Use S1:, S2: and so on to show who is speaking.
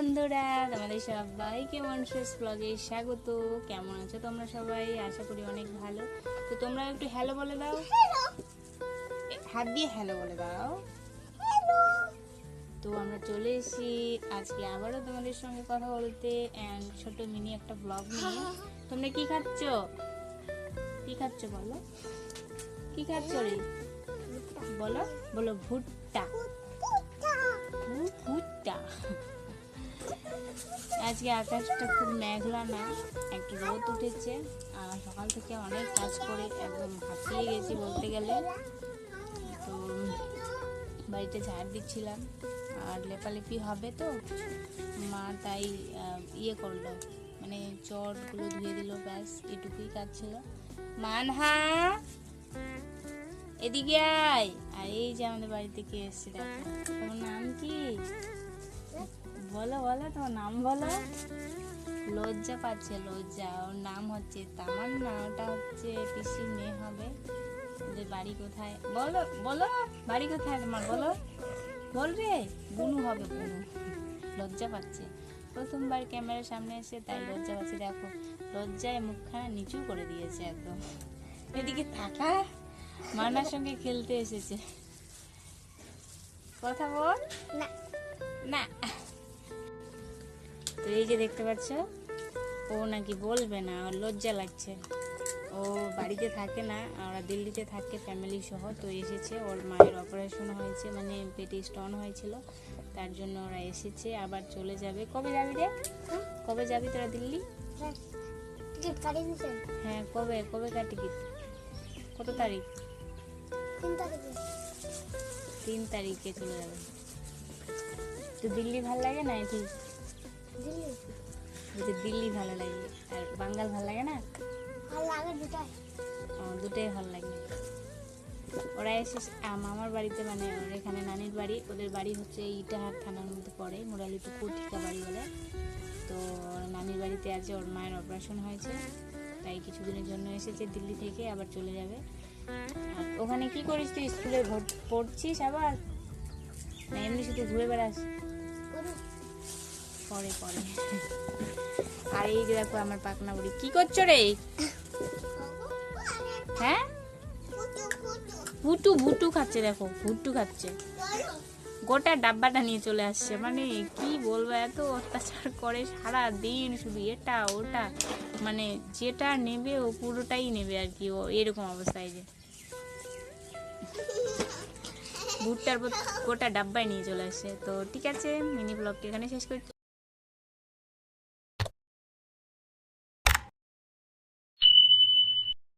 S1: বন্ধুরা তোমাদের সবাইকে মনসেস ব্লগে স্বাগত। কেমন আছো তোমরা সবাই? আশা করি অনেক ভালো। তো তোমরা একটু হ্যালো বলে দাও। হাত দিয়ে হ্যালো বলে দাও। তো আমরা চলে এসেছি আজকে আবারও তোমাদের সঙ্গে কথা বলতে ছোট মিনি একটা ব্লগ নিয়ে। তোমরা কি খাচ্ছ? কি খাচ্ছ বলো? কি খাচ্ছ রে? বলো বলো ভুট্টা। আজকে আকাশটা খুব মেঘলা না, একটু রোদ উঠেছে। আর সকাল থেকে অনেক কাজ করে একদম হাঁপিয়ে গেছি বলতে গেলে। তো, বাড়িতে ঝাড় দিচ্ছিলাম। আর লেপালেপি হবে তো, মা তাই ইয়ে করল। মানে চটগুলো ধুয়ে দিল, ব্যাস, এটুকুই কাজ ছিল। মানহা, এদিকে আয়। আর এই যে আমাদের বাড়ি থেকে এসছে দেখো। তোমার নাম কি? বলো বলো তোমার নাম বলো। লজ্জা পাচ্ছে লজ্জা। ওর নাম হচ্ছে তামান্না ওটা হচ্ছে পিসির মেয়ে হবে। ওদের বাড়ি কোথায়? বলো বলো বাড়ি কোথায় তোমার বলো। বল রে বুনু হবে বুনু। লজ্জা পাচ্ছে। প্রথমবার ক্যামেরার সামনে এসে তাই লজ্জা পাচ্ছে দেখো। লজ্জায় মুখখানা নিচু করে দিয়েছে একদম। এদিকে থাকা। মানার সঙ্গে খেলতে এসেছে। কথা বল।
S2: না।
S1: না। তো এই যে দেখতে পাচ্ছ, ও নাকি বলবে না ওর লজ্জা লাগছে। ও বাড়িতে থাকে না, ওরা দিল্লিতে থাকে ফ্যামিলি সহ, তো এসেছে, ওর মায়ের অপারেশন হয়েছে মানে পেটে স্টোন হয়েছিল, তার জন্য ওরা এসেছে, আবার চলে যাবে। কবে যাবি রে? কবে যাবি তোরা দিল্লি? হ্যাঁ কবে কবে কার টিকিট কত তারিখ?
S2: তিন তারিখে
S1: চলে যাবে। তো দিল্লি ভালো লাগে না ঠিক
S2: দিল্লি
S1: দিল্লি ভালো লাগে আর বাঙ্গাল ভালো লাগে না?
S2: আর লাগে দুটাই।
S1: ও, দুটোই ভালো লাগে। ওরা এসে মামার বাড়িতে মানে এখানে নানির বাড়ি ওদের বাড়ি হচ্ছে ইটাহার থানার মধ্যে পড়ে মুরালিপুকুর ঠিকা বাড়ি বলে। তো নানির বাড়িতে আছে ওর মায়ের অপারেশন হয়েছে। তাই কিছুদিনের জন্য এসেছে দিল্লি থেকে আবার চলে যাবে। আর ওখানে কি করিস তুই? স্কুলে পড়ছিস আবার? না এমনি শুধু ঘুরে বেড়াস? পরে পরে। আর এই যে দেখো আমার পাকনা বুড়ি। কি করছ রে? হ্যাঁ? ভুটু ভুটু খাচ্ছে দেখো, ভুটু খাচ্ছে। গোটা ডাব্বাটা নিয়ে চলে আসছে। মানে কি বলব, এত অত্যাচার করে সারা দিন শুধু এটা, ওটা। মানে যেটা নেবে ও পুরোটাই নেবে আর কি, ও এরকম অবস্থায় যে। ভুট্টার গোটা ডাব্বায় নিয়ে চলে আসছে। তো ঠিক আছে, মিনি ব্লগটি এখানে শেষ করছি।